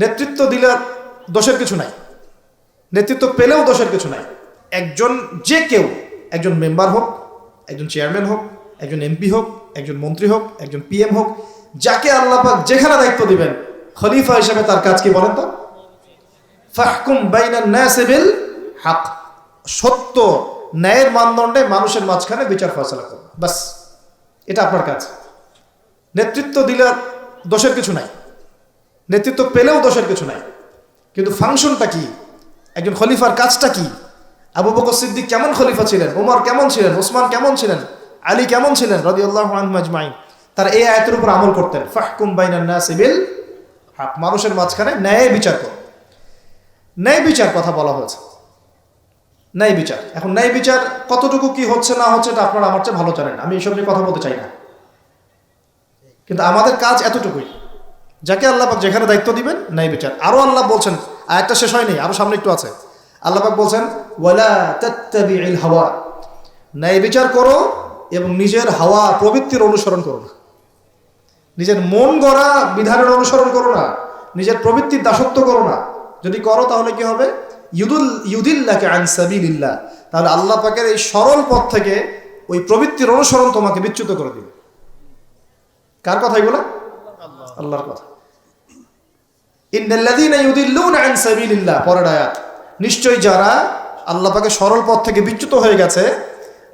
নেতৃত্ব দিলে দোষের কিছু নাই। নেতৃত্ব পেলেও দোষের কিছু নাই। একজন যে কেউ, একজন মেম্বার হোক, একজন চেয়ারম্যান হোক, একজন এমপি হোক, একজন মন্ত্রী হোক, একজন পিএম হোক, যাকে আল্লাপাক যেখানে দায়িত্ব দিবেন, খলিফা হিসেবে তার কাজ কি বলেন তো? ফাহকুম বাইনান নাসি বিল হক। সত্য ন্যায়ের মানদণ্ডে মানুষের মাঝখানে বিচার ফয়সলা করুন। বাস, এটা আপনার কাজ। নেতৃত্ব দিলে দোষের কিছু নাই। নেতৃত্ব পেলেও দোষের কিছু নাই। কিন্তু ফাংশনটা কি? একজন খলিফার কাজটা কি? আবু বকর সিদ্দিক কেমন খলিফা ছিলেন? ওমর কেমন ছিলেন? ওসমান কেমন ছিলেন? আলী কেমন ছিলেন? রদি আল্লাহ মাজমাইন তারা এই আয়তের উপর আমল করতেন। ফাহকুম বাইনান নাসি বিল হক। মানুষের মাঝখানে ন্যায় বিচার কর। ন্যায় বিচার কথা বলা হয়েছে। ন্যায় বিচার। এখন ন্যায় বিচার কতটুকু কি হচ্ছে না হচ্ছে এটা আপনারা আমার চেয়ে ভালো জানেন আমি এইসব নিয়ে কথা বলতে চাই না। কিন্তু আমাদের কাজ এতটুকুই। যাকে আল্লাহ যেখানে দায়িত্ব দিবেন ন্যায় বিচার আরও আল্লাহ বলছেন আরেকটা শেষ হয়নি আরও সামনে একটু আছে। আল্লাহ পাক বলছেন, ওয়ালা হাওয়া। ন্যায় বিচার করো এবং নিজের হাওয়া প্রবৃত্তির অনুসরণ করো না। নিজের মন গড়া বিধানের অনুসরণ করো না। নিজের প্রবৃত্তির দাসত্ব করো না। যদি করো তাহলে কি হবে? ইউদুল, ইউদিল্লাকে আনসাবিল্লাহ তাহলে আল্লাহ পাকের এই সরল পথ থেকে ওই প্রবৃত্তির অনুসরণ তোমাকে বিচ্যুত করে দিবে। কার কথা এগুলো? আল্লাহর কথা। সাবিলিল্লাহ। পরের নিশ্চয়ই যারা আল্লাহ পাকে সরল পথ থেকে বিচ্যুত হয়ে গেছে,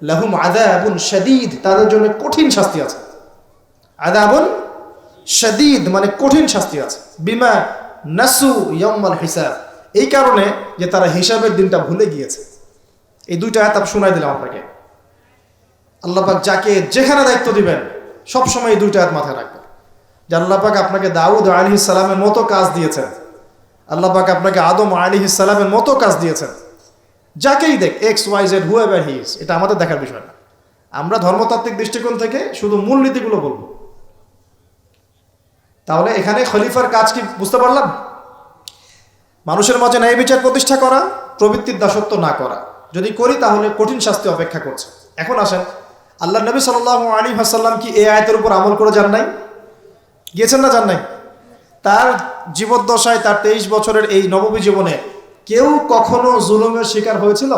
লাহুম আযাবুন শাদীদ, তাদের জন্য কঠিন শাস্তি আছে। আযাবুন শাদীদ মানে কঠিন শাস্তি আছে। বিমা নাসু ইয়াউমাল হিসাব। এই কারণে যে তারা হিসাবের দিনটা ভুলে গিয়েছে। এই দুইটা আয়াত শোনাই দিলাম আপনাকে। আল্লাহ পাক যাকে যেখানে দায়িত্ব দিবেন সব সময় এই দুইটা আয়াত মাথায় রাখবেন। যে আপনাকে দাউদ আলী সালামের মতো কাজ দিয়েছেন। আল্লাহ পাক আপনাকে আদম আলী সালামের মতো কাজ দিয়েছেন। যাকেই দেখ X Y Z whoever his এটা আমাদের দেখার বিষয় না। আমরা ধর্মতাত্ত্বিক দৃষ্টিকোণ থেকে শুধু মূলনীতিগুলো বলব। তাহলে এখানে খলিফার কাজ কি বুঝতে পারলাম? মানুষের মাঝে ন্যায় বিচার প্রতিষ্ঠা করা, প্রবৃত্তির দাসত্ব না করা। যদি করি তাহলে কঠিন শাস্তি অপেক্ষা করছে। এখন আসেন আল্লাহ নবী সাল আলী হাসাল্লাম কি এ আয়তের উপর আমল করে যান নাই? গিয়েছেন না, যান তার জীবদ্দশায়, তার তেইশ বছরের এই নবমী জীবনে কেউ কখনো জুলুমের শিকার হয়েছিল?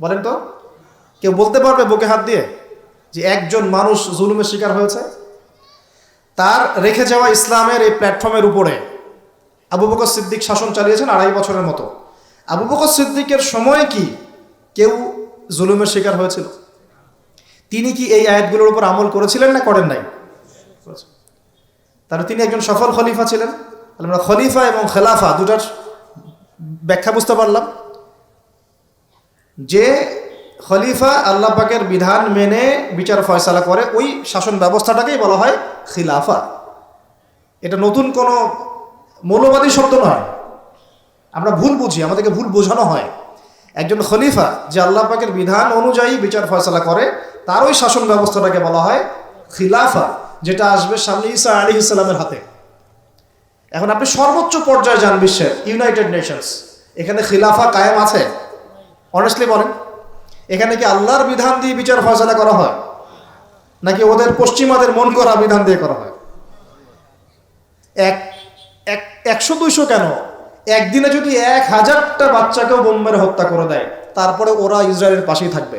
বলেন তো। কেউ বলতে পারবে বুকে হাত দিয়ে যে একজন মানুষ জুলুমের শিকার হয়েছে? তার রেখে যাওয়া ইসলামের এই প্ল্যাটফর্মের উপরে আবু বকর সিদ্দিক শাসন চালিয়েছেন আড়াই বছরের মতো। আবু বকর সিদ্দিকের সময় কি কেউ জুলুমের শিকার হয়েছিল? তিনি কি এই আয়াতগুলোর উপর আমল করেছিলেন না করেন নাই? তাহলে তিনি একজন সফল খলিফা ছিলেন। তাহলে আমরা খলিফা এবং খেলাফা দুটার ব্যাখ্যা বুঝতে পারলাম। যে খলিফা আল্লাহ পাকের বিধান মেনে বিচার ফয়সালা করে, ওই শাসন ব্যবস্থাটাকেই বলা হয় খিলাফা। এটা নতুন কোনো মৌলবাদী শব্দ নয়। আমরা ভুল বুঝি, আমাদেরকে ভুল বোঝানো হয়। একজন খলিফা যে আল্লাহ পাকের বিধান অনুযায়ী বিচার ফয়সালা করে, তার ওই শাসন ব্যবস্থাটাকে বলা হয় খিলাফা। যেটা আসবে সামনে ঈসা আলী ইসলামের হাতে। এখন আপনি সর্বোচ্চ পর্যায়ে যান বিশ্বের ইউনাইটেড নেশনস এখানে খিলাফা কায়েম আছে। অনেস্টলি বলেন, এখানে কি আল্লাহর বিধান দিয়ে বিচার ফয়সলা করা হয়? নাকি ওদের পশ্চিমাদের মন করা বিধান দিয়ে করা হয়? এক এক, একশো দুইশো কেন? একদিনে যদি এক হাজারটা বাচ্চাকেও বোম মেরে হত্যা করে দেয়, তারপরে ওরা ইসরায়েলের পাশেই থাকবে।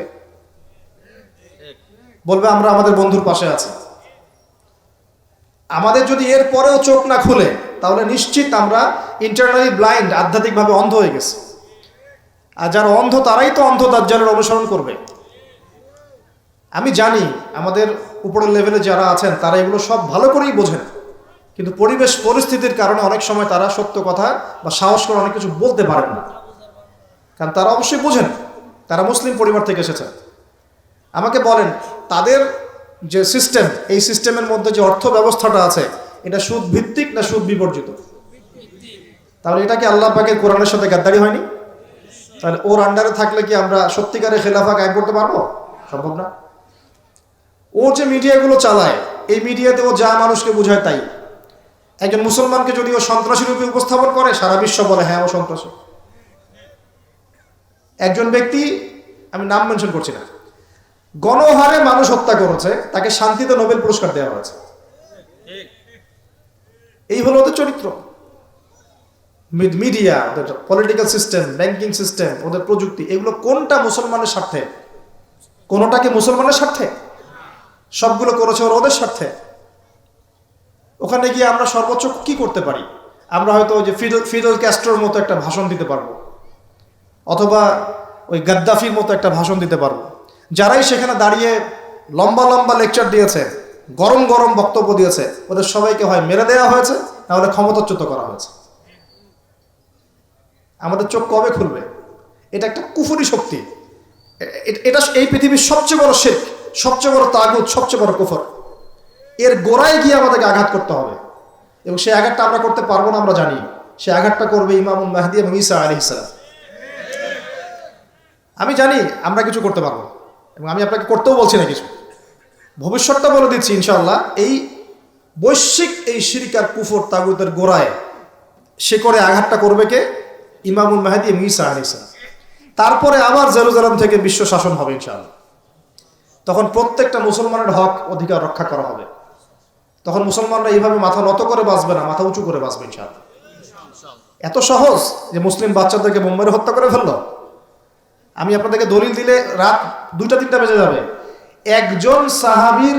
বলবে, আমরা আমাদের বন্ধুর পাশে আছি। আমাদের যদি এর পরেও চোখ না খুলে, তাহলে নিশ্চিত আমরা ইন্টারনালি ব্লাইন্ড আধ্যাত্মিকভাবে অন্ধ হয়ে গেছি। আর যারা অন্ধ, তারাই তো অন্ধ দাজ্জালের অনুসরণ করবে। আমি জানি আমাদের উপরের লেভেলে যারা আছেন, তারা এগুলো সব ভালো করেই বোঝেন। কিন্তু পরিবেশ পরিস্থিতির কারণে অনেক সময় তারা সত্য কথা বা সাহস করে অনেক কিছু বলতে পারেন না। কারণ তারা অবশ্যই বোঝেন, তারা মুসলিম পরিবার থেকে এসেছেন। আমাকে বলেন, তাদের যে সিস্টেম এই সিস্টেমের মধ্যে যে অর্থ ব্যবস্থাটা আছে, এটা সুদ ভিত্তিক না সুদ বিবর্জিত তাহলে এটা কি আল্লাহ পাকের কোরআনের সাথে গাদ্দারি হয়নি? তাহলে ওর আন্ডারে থাকলে কি আমরা সত্যিকারের খেলাফা গায়ে করতে পারব? সম্ভব না। ও যে মিডিয়াগুলো চালায়, এই মিডিয়াতে ও যা মানুষকে বোঝায় তাই। একজন মুসলমানকে যদি ও সন্ত্রাসী রূপে উপস্থাপন করে, সারা বিশ্ব বলে হ্যাঁ ও সন্ত্রাসী। একজন ব্যক্তি, আমি নাম মেনশন করছি না। গণহারে মানুষ হত্যা করেছে, তাকে শান্তিতে নোবেল পুরস্কার দেওয়া হয়েছে। এই হলো ওদের চরিত্র। মিডিয়া ওদের পলিটিক্যাল সিস্টেম ব্যাংকিং সিস্টেম ওদের প্রযুক্তি, এগুলো কোনটা মুসলমানের স্বার্থে? কোনোটা কি মুসলমানের স্বার্থে? সবগুলো করেছে ওরা ওদের স্বার্থে। ওখানে গিয়ে আমরা সর্বোচ্চ কি করতে পারি? আমরা হয়তো ওই যে ফিডেল ফিডেল ক্যাস্ট্রোর মতো একটা ভাষণ দিতে পারব। অথবা ওই গাদ্দাফির মতো একটা ভাষণ দিতে পারব। যারাই সেখানে দাঁড়িয়ে লম্বা লম্বা লেকচার দিয়েছে, গরম গরম বক্তব্য দিয়েছে, ওদের সবাইকে হয় মেরে দেওয়া হয়েছে নাহলে ক্ষমতাচ্যুত করা হয়েছে। আমাদের চোখ কবে খুলবে? এটা একটা কুফুরি শক্তি। এটা এই পৃথিবীর সবচেয়ে বড় শেখ, সবচেয়ে বড় তাগুদ সবচেয়ে বড় কুফর। এর গোড়ায় গিয়ে আমাদেরকে আঘাত করতে হবে। এবং সেই আঘাতটা আমরা করতে পারব না, আমরা জানি। সেই আঘাতটা করবে ইমামুল মাহদি এবং ঈসা আলী ইসলাম আমি জানি আমরা কিছু করতে পারব। এবং আমি আপনাকে করতেও বলছি না কিছু। ভবিষ্যৎটা বলে দিচ্ছি ইনশাল্লাহ এই বৈশ্বিক এই শিরিকার কুফর তাগুদের গোড়ায় সে করে আঘাতটা করবে কে? ইমামুল মাহাদি এবং ঈসা আলী ইসলাম তারপরে আবার জেরুজালাম থেকে বিশ্ব শাসন হবে, ইনশাআল্লাহ। তখন প্রত্যেকটা মুসলমানের হক, অধিকার রক্ষা করা হবে। তখন মুসলমানরা এইভাবে মাথা নত করে বাঁচবে না, মাথা উঁচু করে বাঁচবে, ইনশাআল্লাহ। এত সহজ যে মুসলিম বাচ্চাদেরকে বোম্বাইরে হত্যা করে ফেলল? আমি আপনাদেরকে দলিল দিলে রাত দুইটা, তিনটা বেজে যাবে। একজন সাহাবীর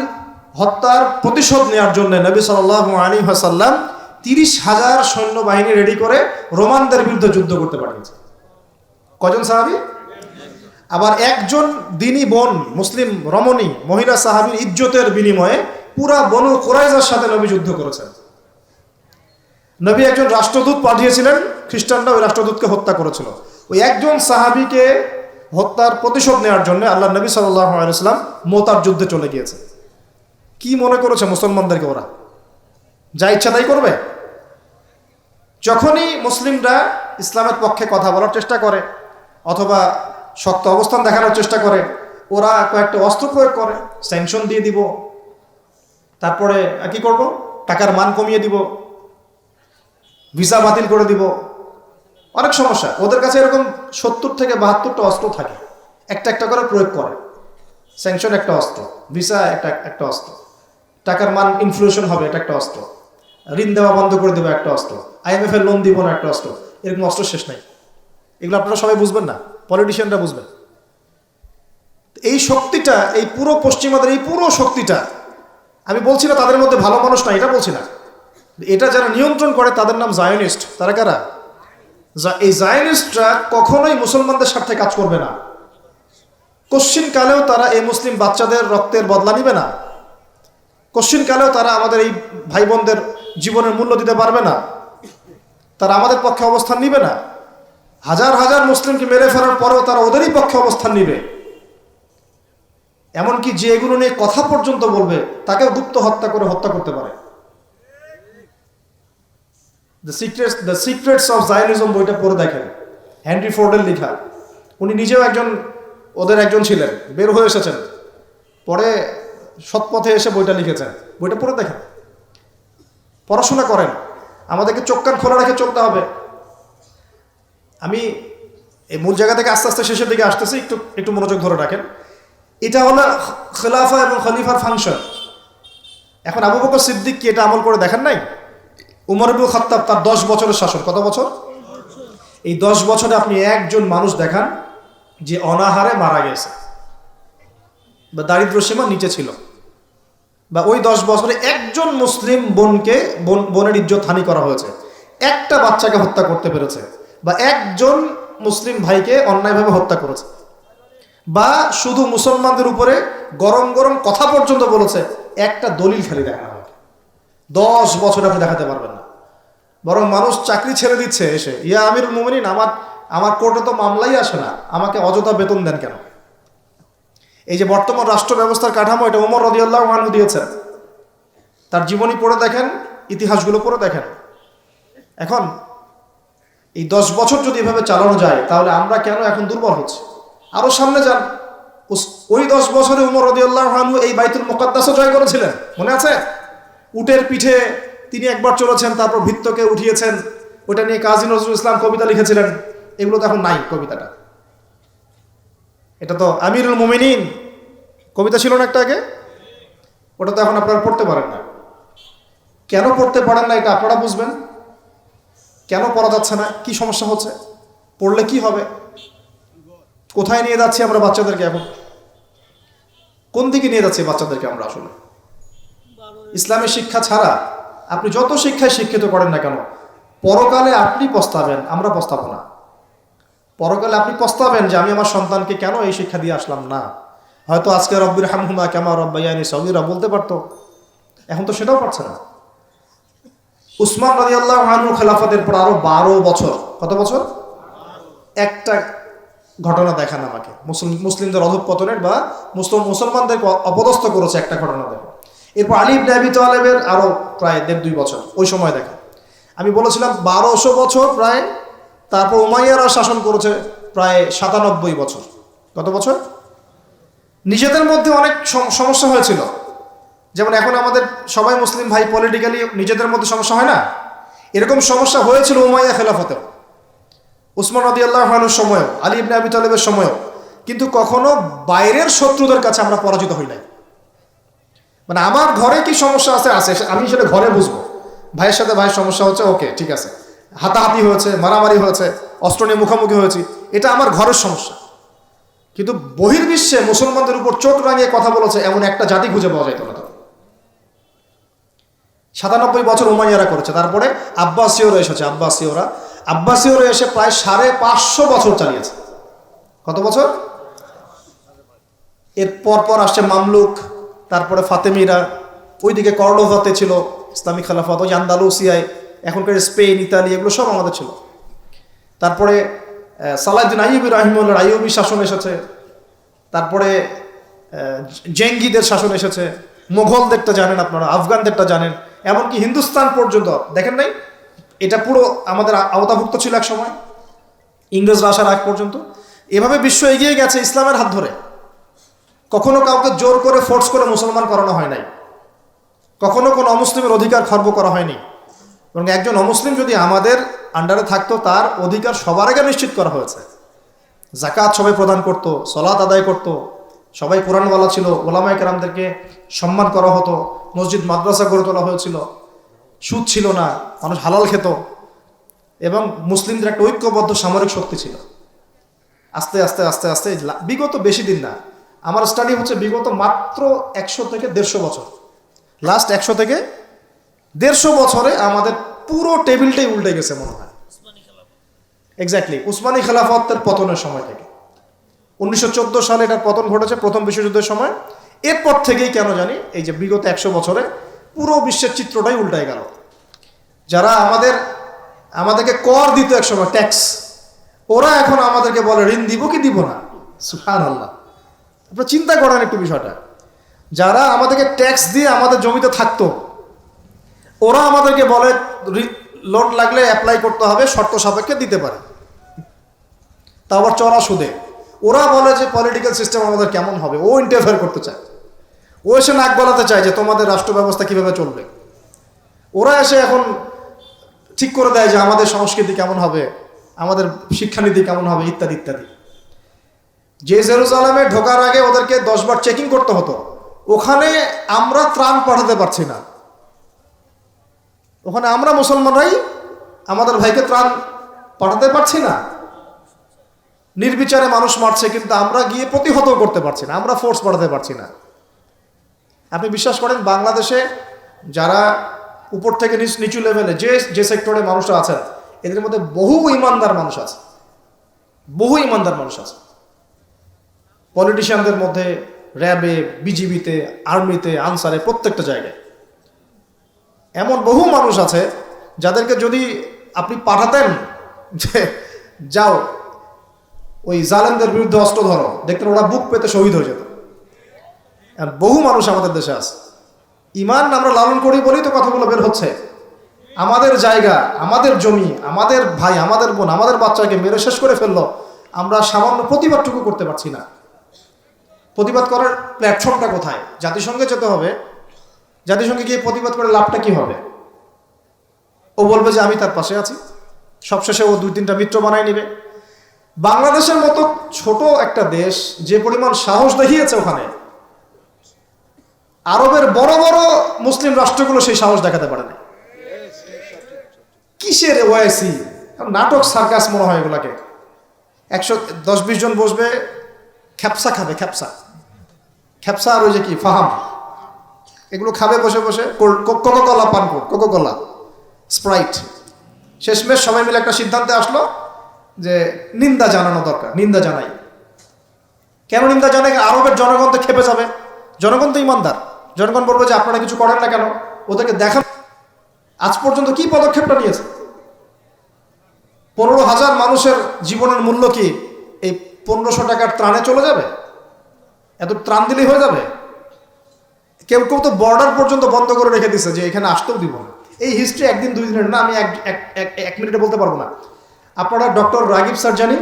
হত্যার প্রতিশোধ নেওয়ার জন্য নবী সাল আলী হাসাল্লাম তিরিশ হাজার সৈন্যবাহিনী রেডি করে রোমানদের বিরুদ্ধে যুদ্ধ করতে পাঠিয়েছে। কজন সাহাবি? আবার একজন দিনী বোন, মুসলিম, রমণী, মহিলা সাহাবীর ইজ্জতের বিনিময়ে পুরা বনু কোরাইজার সাথে নবী যুদ্ধ করেছেন। নবী একজন রাষ্ট্রদূত পাঠিয়েছিলেন, খ্রিস্টানরা ওই রাষ্ট্রদূতকে হত্যা করেছিল। ওই একজন সাহাবীকে হত্যার প্রতিশোধ নেওয়ার জন্য আল্লাহ নবী সাল্লাম মোতার যুদ্ধে চলে গিয়েছে। কি মনে করেছে মুসলমানদেরকে ওরা? যা ইচ্ছা তাই করবে? যখনই মুসলিমরা ইসলামের পক্ষে কথা বলার চেষ্টা করে, অথবা শক্ত অবস্থান দেখানোর চেষ্টা করে, ওরা কয়েকটা অস্ত্র প্রয়োগ করে স্যাংশন দিয়ে দিব, তারপরে কি করব? টাকার মান কমিয়ে দিব ভিসা বাতিল করে দিব অনেক সমস্যা। ওদের কাছে এরকম সত্তর থেকে বাহাত্তরটা অস্ত্র থাকে। একটা একটা করে প্রয়োগ করে। স্যাংশন একটা অস্ত্র ভিসা একটা একটা অস্ত্র। টাকার মান ইনফ্লুয়েশন হবে, এটা একটা অস্ত্র। ঋণ দেওয়া বন্ধ করে দেবো, একটা অস্ত্র। আইএমএফ এর লোন দিব না, একটা অস্ত্র। এরকম অস্ত্র শেষ নাই। এগুলো আপনারা সবাই বুঝবেন না। পলিটিশিয়ানরা বুঝবেন। এই শক্তিটা, এই পুরো পশ্চিমাদের, এই পুরো শক্তিটা, আমি বলছি না তাদের মধ্যে ভালো মানুষ না এটা বলছি না। এটা যারা নিয়ন্ত্রণ করে, তাদের নাম জায়নিস্ট তারা কারা? যা- এই জায়নিস্টরা কখনোই মুসলমানদের স্বার্থে কাজ করবে না। কশ্চিন কালেও তারা এই মুসলিম বাচ্চাদের রক্তের বদলা নিবে না। কশ্চিন কালেও তারা আমাদের এই ভাই বোনদের জীবনের মূল্য দিতে পারবে না। তারা আমাদের পক্ষে অবস্থান নিবে না। হাজার হাজার মুসলিমকে মেরে ফেলার পরেও তারা ওদেরই পক্ষে অবস্থান নিবে। এমনকি যে এগুলো নিয়ে কথা পর্যন্ত বলবে, তাকেও গুপ্ত হত্যা করে হত্যা করতে পারে। The secrets the secrets of Zionism বইটা পড়ে দেখেন। হ্যানরি ফোর্ডের লেখা। উনি নিজেও একজন, ওদের একজন ছিলেন। বের হয়ে এসেছেন। পরে সৎপথে এসে বইটা লিখেছেন। বইটা পড়ে দেখেন। পড়াশোনা করেন। আমাদেরকে চোখ কান খোলা রেখে চলতে হবে। আমি এই মূল জায়গা থেকে আস্তে আস্তে শেষের দিকে আসতেছি। একটু একটু মনোযোগ ধরে রাখেন। এটা হলো খেলাফা এবং খলিফার ফাংশন এখন আবু বকর সিদ্দিক কি এটা আমল করে দেখেন নাই? উমর ইবুল খাত্তাব তার দশ বছরের শাসন, কত বছর? এই দশ বছরে আপনি একজন মানুষ দেখান যে অনাহারে মারা গেছে বা দারিদ্র সীমা নিচে ছিল বা ওই দশ বছরে একজন মুসলিম বোনকে, বোন, বোনের ইজ্জত হানি করা হয়েছে। একটা বাচ্চাকে হত্যা করতে পেরেছে বা একজন মুসলিম ভাইকে অন্যায়ভাবে হত্যা করেছে বা শুধু মুসলমানদের উপরে গরম গরম কথা পর্যন্ত বলেছে, একটা দলিল খালি দেখানো হবে দশ বছর আপনি দেখাতে পারবেন না। বরং মানুষ চাকরি ছেড়ে দিচ্ছে এসে। ইয়া আমিরুল মুমিনিন, আমার আমার কোর্টে তো মামলাই আসে না। আমাকে অযথা বেতন দেন কেন? এই যে বর্তমান রাষ্ট্র ব্যবস্থার কাঠামো, এটা ওমর রদিয়াল্লাহ মানু দিয়েছে তার জীবনী পড়ে দেখেন, ইতিহাসগুলো পড়ে দেখেন। এখন, এই দশ বছর যদি এভাবে চালানো যায়, তাহলে আমরা কেন এখন দুর্বল হচ্ছি? আরও সামনে যান। ওই দশ বছরে উমর রদিয়াল্লাহ আনহু এই বাইতুল মোকাদ্দাসও জয় করেছিলেন। মনে আছে? উটের পিঠে তিনি একবার চলেছেন, তারপর ভিত্তকে উঠিয়েছেন। ওটা নিয়ে কাজী নজরুল ইসলাম কবিতা লিখেছিলেন। এগুলো তো এখন নাই কবিতাটা। এটা তো আমিরুল মোমিনিন। কবিতা ছিল না একটা আগে? ওটা তো এখন আপনারা পড়তে পারেন না। কেন পড়তে পারেন না এটা আপনারা বুঝবেন। কেন পড়া যাচ্ছে না? কি সমস্যা হচ্ছে? পড়লে কি হবে? কোথায় নিয়ে যাচ্ছি আমরা বাচ্চাদেরকে এখন? কোন দিকে নিয়ে যাচ্ছি বাচ্চাদেরকে আমরা আসলে? ইসলামের শিক্ষা ছাড়া আপনি যত শিক্ষায় শিক্ষিত করেন না কেন, পরকালে আপনি পস্তাবেন, আমরা পস্তাবো না। পরকালে আপনি পস্তাবেন যে আমি আমার সন্তানকে কেন এই শিক্ষা দিয়ে আসলাম? না। হয়তো আজকে রব্বির হামহুমা কেমা রব্বাইয়ানি সৌদিরা বলতে পারতো। এখন তো সেটাও পারছে না। উসমান রাজি আল্লাহ আনুর খেলাফতের পর আরও বারো বছর, কত বছর? একটা ঘটনা দেখান আমাকে। মুসলিম মুসলিমদের অধঃপতনের বা মুসলিম মুসলমানদেরকে অপদস্থ করেছে একটা ঘটনা দেখো। এরপর আলী ইবনে আবি তালেবের আরও প্রায় দেড় দুই বছর, ওই সময় দেখা আমি বলেছিলাম বারোশো বছর প্রায়, তারপর উমাইয়ারা শাসন করেছে প্রায় সাতানব্বই বছর। কত বছর? নিজেদের মধ্যে অনেক সম- সমস্যা হয়েছিল। যেমন এখন আমাদের সবাই মুসলিম ভাই পলিটিক্যালি নিজেদের মধ্যে সমস্যা হয় না? এরকম সমস্যা হয়েছিল উমাইয়া খেলাফতেও। উসমান রদি আল্লাহর সময়ও, আলী ইবনে আবি তালেবের সময়ও। কিন্তু কখনো বাইরের শত্রুদের কাছে আমরা পরাজিত হই নাই। মানে আমার ঘরে কি সমস্যা আছে? আছে আমি সেটা ঘরে বুঝব। ভাইয়ের সাথে ভাইয়ের সমস্যা হচ্ছে, ওকে, ঠিক আছে। হাতাহাতি হয়েছে, মারামারি হয়েছে, অস্ত্র নিয়ে মুখোমুখি হয়েছি, এটা আমার ঘরের সমস্যা। কিন্তু বহির্বিশ্বে মুসলমানদের উপর চোখ রাঙিয়ে কথা বলেছে, এমন একটা জাতি খুঁজে পাওয়া যাইত না। সাতানব্বই বছর উমাইয়ারা করেছে, তারপরে আব্বাসীয়রা এসেছে, আব্বাসীয়রা। আব্বাসীয়রা এসে প্রায় সাড়ে পাঁচশো বছর চালিয়েছে। কত বছর? এর পর আসছে মামলুক তারপরে ফাতেমিরা ওইদিকে কর্ডোভাতে ছিল ইসলামিক খেলাফত ওই আন্দালুসিয়ায় এখনকার স্পেন ইতালি এগুলো সব আমাদের ছিল। তারপরে আহ, সালাউদ্দিন আইয়ুবি রাহিমুল্লাহ আইয়ুবি শাসন এসেছে। তারপরে জেঙ্গিদের শাসন এসেছে। মোঘলদেরটা জানেন আপনারা আফগানদেরটা জানেন। এমনকি হিন্দুস্তান পর্যন্ত দেখেন নাই? এটা পুরো আমাদের আওতাভুক্ত ছিল এক সময় ইংরেজরা আসার আগ পর্যন্ত। এভাবে বিশ্ব এগিয়ে গেছে ইসলামের হাত ধরে। কখনো কাউকে জোর করে ফোর্স করে মুসলমান করানো হয় নাই। কখনো কোনো অমুসলিমের অধিকার খর্ব করা হয়নি। এবং একজন অমুসলিম যদি আমাদের আন্ডারে থাকতো, তার অধিকার সবার আগে নিশ্চিত করা হয়েছে। জাকাত সবাই প্রদান করত সলাত আদায় করত, সবাই কোরআনওয়ালা ছিল, ওলামায় কেরামদেরকে সম্মান করা হতো, মসজিদ, মাদ্রাসা গড়ে তোলা হয়েছিল। সুদ ছিল না, মানুষ হালাল খেত এবং মুসলিমদের একটা ঐক্যবদ্ধ সামরিক শক্তি ছিল। আস্তে আস্তে আস্তে আস্তে বিগত বেশি দিন না আমার স্টাডি হচ্ছে বিগত মাত্র একশো থেকে দেড়শো বছর। লাস্ট একশো থেকে দেড়শো বছরে আমাদের পুরো টেবিলটাই উল্টে গেছে মনে হয়। এক্স্যাক্টলি উসমানী খেলাফতের পতনের সময় থেকে। উনিশশো চোদ্দ সালে এটার পতন ঘটেছে প্রথম বিশ্বযুদ্ধের সময়। এরপর থেকেই কেন জানি এই যে বিগত একশো বছরে পুরো বিশ্বের চিত্রটাই উল্টায় গেল। যারা আমাদের, আমাদেরকে কর দিত একসময় ট্যাক্স ওরা এখন আমাদেরকে বলে ঋণ দিব কি দিব না? সুহান আল্লাহ আপনার চিন্তা করেন একটু বিষয়টা। যারা আমাদেরকে ট্যাক্স দিয়ে আমাদের জমিতে থাকতো, ওরা আমাদেরকে বলে লোন লাগলে অ্যাপ্লাই করতে হবে, শর্ত সাপেক্ষে দিতে পারে। তা আবার চড়া সুদে। ওরা বলে যে পলিটিক্যাল সিস্টেম আমাদের কেমন হবে? ও ইন্টারফেয়ার করতে চায়। ও এসে নাক গলাতে চায় যে, তোমাদের রাষ্ট্র ব্যবস্থা কীভাবে চলবে? ওরা এসে এখন ঠিক করে দেয় যে, আমাদের সংস্কৃতি কেমন হবে? আমাদের শিক্ষানীতি কেমন হবে? ইত্যাদি ইত্যাদি। যে জেরুজালামে ঢোকার আগে ওদেরকে দশবার চেকিং করতে হতো। ওখানে আমরা ত্রাণ পাঠাতে পারছি না। ওখানে আমরা মুসলমানরাই আমাদের ভাইকে ত্রাণ পাঠাতে পারছি না। নির্বিচারে মানুষ মারছে, কিন্তু আমরা গিয়ে প্রতিহত করতে পারছি না। আমরা ফোর্স পাঠাতে পারছি না। আপনি বিশ্বাস করেন, বাংলাদেশে যারা উপর থেকে নিচ- লেভেলে যে যে সেক্টরে মানুষরা আছেন, এদের মধ্যে বহু ইমানদার মানুষ আছে। বহু ইমানদার মানুষ আছে। পলিটিশিয়ানদের মধ্যে র্যাবে, বিজিবিতে, আর্মিতে, আনসারে প্রত্যেকটা জায়গায়। এমন বহু মানুষ আছে যাদেরকে যদি আপনি পাঠাতেন যে, যাও, ওই জালেমদের বিরুদ্ধে অস্ত্র ধরো, দেখতেন ওরা বুক পেতে শহীদ হয়ে যেত। আর বহু মানুষ আমাদের দেশে আছে। ইমান আমরা লালন করি বলেই তো কথাগুলো বের হচ্ছে। আমাদের জায়গা, আমাদের জমি, আমাদের ভাই, আমাদের বোন, আমাদের বাচ্চাকে মেরে শেষ করে ফেলল, আমরা সামান্য প্রতিবাদটুকু করতে পারছি না। প্রতিবাদ করার প্ল্যাটফর্মটা কোথায়? জাতিসংঘে যেতে হবে। জাতিসংঘে গিয়ে প্রতিবাদ করে লাভটা কি হবে? ও বলবে যে আমি তার পাশে আছি। সবশেষে ও দুই তিনটা মিত্র বানায় নেবে। বাংলাদেশের মতো ছোট একটা দেশ যে পরিমাণ সাহস দেখিয়েছে ওখানে, আরবের বড় বড় মুসলিম রাষ্ট্রগুলো সেই সাহস দেখাতে পারে না। কিসের ওয়াইসি? নাটক, সার্কাস মনে হয় এগুলাকে। একশো দশ, বিশ জন বসবে, খ্যাপসা খাবে, খ্যাপসা। খ্যাপসা আর ওই যে কি, ফাহাম। এগুলো খাবে বসে বসে কোকো কলা পান কোকো কলা স্প্রাইট। শেষমেশ সবাই মিলে একটা সিদ্ধান্তে আসলো যে নিন্দা জানানো দরকার, নিন্দা জানাই। কেন নিন্দা জানাই? আরবের জনগণ তো খেপে যাবে। জনগণ তো ইমানদার। জনগণ বলবে যে আপনারা কিছু করেন না কেন? ওদেরকে দেখান আজ পর্যন্ত কি পদক্ষেপটা নিয়েছে? পনেরো হাজার মানুষের জীবনের মূল্য কি এই পনেরোশো টাকার ত্রাণে চলে যাবে? এত ত্রাণ দিলেই হয়ে যাবে? কেউ কেউ তো বর্ডার পর্যন্ত বন্ধ করে রেখে দিছে যে এখানে আসতেও দিব না। এই হিস্ট্রি একদিন দুই দিনের না, আমি এক, এক- মিনিটে বলতে পারব না। আপনারা ডক্টর রাগিব সারজানি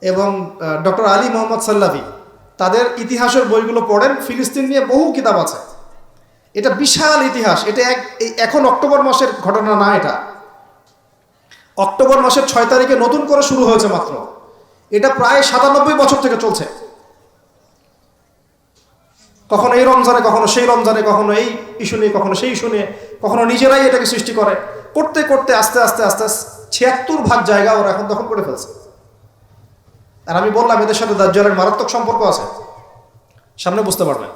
এবং ডক্টর আলী মোহাম্মদ সাল্লাভি, তাদের ইতিহাসের বইগুলো পড়েন। ফিলিস্তিন নিয়ে বহু কিতাব আছে। এটা বিশাল ইতিহাস। এটা এক এখন অক্টোবর মাসের ঘটনা না এটা। অক্টোবর মাসের ছয় তারিখে নতুন করে শুরু হয়েছে মাত্র। এটা প্রায় সাতানব্বই বছর থেকে চলছে। কখনো এই রমজানে, কখনো সেই রমজানে, কখনো এই ইস্যু নিয়ে, কখনো সেই ইস্যু নিয়ে, কখনো নিজেরাই এটাকে সৃষ্টি করে। করতে করতে, আস্তে আস্তে আস্তে ছিয়াত্তর ভাগ জায়গা ওরা এখন দখল করে ফেলছে। আর আমি বললাম, এদের সাথে দাজ্জালের মারাত্মক সম্পর্ক আছে। সামনে বুঝতে পারবেন।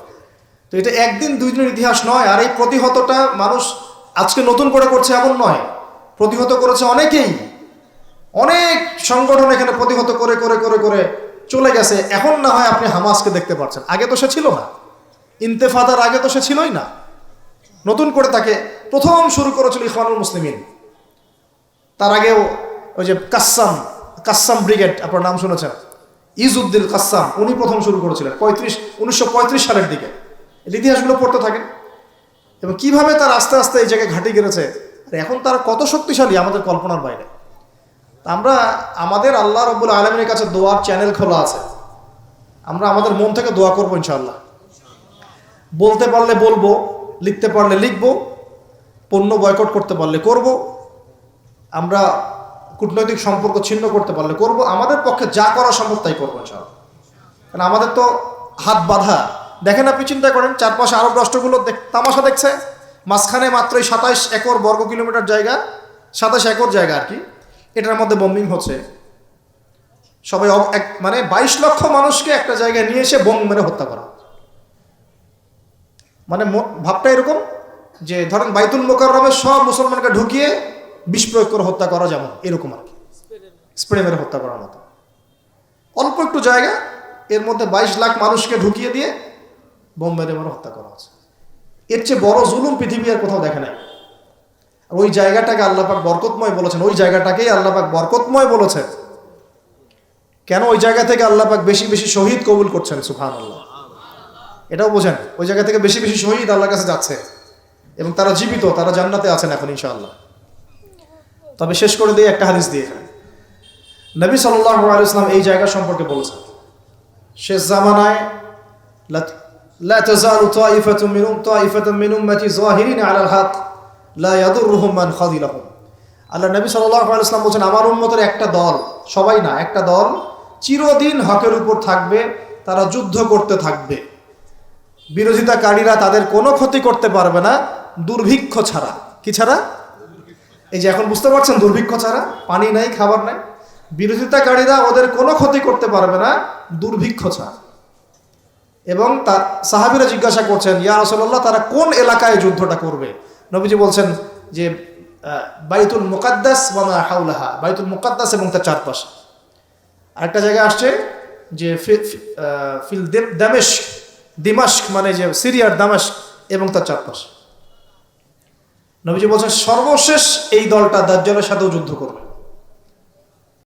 তো এটা একদিন দুই দিনের ইতিহাস নয়, আর এই প্রতিহতটা মানুষ আজকে নতুন করে করছে এমন নয়। প্রতিহত করেছে অনেকেই। অনেক সংগঠন এখানে প্রতিহত করে করে করে করে চলে গেছে। এখন না হয় আপনি হামাসকে দেখতে পাচ্ছেন আগে তো সে ছিল না। ইন্তেফাদার আগে তো সে ছিলই না। নতুন করে তাকে প্রথম শুরু করেছিল ইখওয়ানুল মুসলিমিন। তার আগেও ওই যে কাসাম কাসাম ব্রিগেড, আপনার নাম শুনেছেন? ইজউদ্দিন কাসাম উনি প্রথম শুরু করেছিলেন, পঁয়ত্রিশ, উনিশশো সালের দিকে। ইতিহাসগুলো পড়তে থাকেন। এবং কীভাবে তার আস্তে আস্তে এই জায়গায় ঘাঁটি গেড়েছে, আর এখন তারা কত শক্তিশালী আমাদের কল্পনার বাইরে। আমরা, আমাদের আল্লাহ রব্বুল আলমীর কাছে দোয়ার চ্যানেল খোলা আছে। আমরা আমাদের মন থেকে দোয়া করব ইনশাআল্লাহ। বলতে পারলে বলব, লিখতে পারলে লিখব, পণ্য বয়কট করতে পারলে করব, আমরা কূটনৈতিক সম্পর্ক ছিন্ন করতে পারলে করব, আমাদের পক্ষে যা করা সম্ভব তাই করব ইনশাআল্লাহ। কারণ আমাদের তো হাত বাঁধা। দেখেন আপনি চিন্তা করেন, চারপাশে আরব রাষ্ট্রগুলো দেখ- তামাশা দেখছে, মাঝখানে মাত্রই সাতাইশ একর বর্গ কিলোমিটার জায়গা, সাতাশ একর জায়গা আর কি, এটার মধ্যে বোম্বিং হচ্ছে। সবাই এক মানে বাইশ লক্ষ মানুষকে একটা জায়গায় নিয়ে এসে বোম মেরে হত্যা করা। মানে ভাবটা এরকম যে ধরেন বাইতুল মোকাররমে সব মুসলমানকে ঢুকিয়ে বিষ প্রয়োগ করে হত্যা করা যেমন, এরকম আর কি। স্প্রে মেরে হত্যা করার মতো। অল্প একটু জায়গা, এর মধ্যে বাইশ লাখ মানুষকে ঢুকিয়ে দিয়ে বোম মেরে মেরে হত্যা করা হচ্ছে। এর চেয়ে বড় জুলুম পৃথিবী আর কোথাও দেখে নাই। আর ওই জায়গাটাকে আল্লাপাক বরকতময় বলেছেন। ওই জায়গাটাকেই আল্লাপাক বরকতময় বলেছেন। কেন ওই জায়গা থেকে আল্লাপাক বেশি বেশি শহীদ কবুল করছেন? সুফান আল্লাহ এটাও বোঝেন ওই জায়গা থেকে বেশি বেশি শহীদ আল্লাহর কাছে যাচ্ছে এবং তারা জীবিত তারা জান্নাতে আছেন এখন ইনশাআল্লাহ তবে শেষ করে দিয়ে একটা হাদিস দিয়ে এখানে নবী সাল্লাহ আলাইসলাম এই জায়গা সম্পর্কে বলেছেন শেষ জামানায় লা- لا تزال طائفة من طائفة من أمتي ظاهرين على الحق لا يضرهم من خذلهم আল্লাহ নবী সাল্লাহ আলাইসলাম বলছেন আমার উন্মতের একটা দল সবাই না একটা দল চিরদিন হকের উপর থাকবে তারা যুদ্ধ করতে থাকবে বিরোধিতাকারীরা তাদের কোনো ক্ষতি করতে পারবে না, দুর্ভিক্ষ ছাড়া। কি ছাড়া? এই যে এখন বুঝতে পারছেন দুর্ভিক্ষ ছাড়া? পানি নাই, খাবার নাই। বিরোধিতাকারীরা ওদের কোনো ক্ষতি করতে পারবে না, দুর্ভিক্ষ ছাড়া। এবং তার সাহাবিরা জিজ্ঞাসা করছেন, ইয়া রসল্লাহ তারা কোন এলাকায় যুদ্ধটা করবে? নবীজি বলছেন যে বাইতুল মুকাদ্দাস ওয়ামা হাউলাহা বাইতুল মুকাদ্দাস এবং তার চারপাশে। আরেকটা জায়গায় আসছে যে ফিল দেম- দামেস্ক। দিমাস্ক মানে যে সিরিয়ার দামাস্ক এবং তার চারপাশ। নবীজি বলছেন, সর্বশেষ এই দলটা দাজ্জালের সাথেও যুদ্ধ করবে।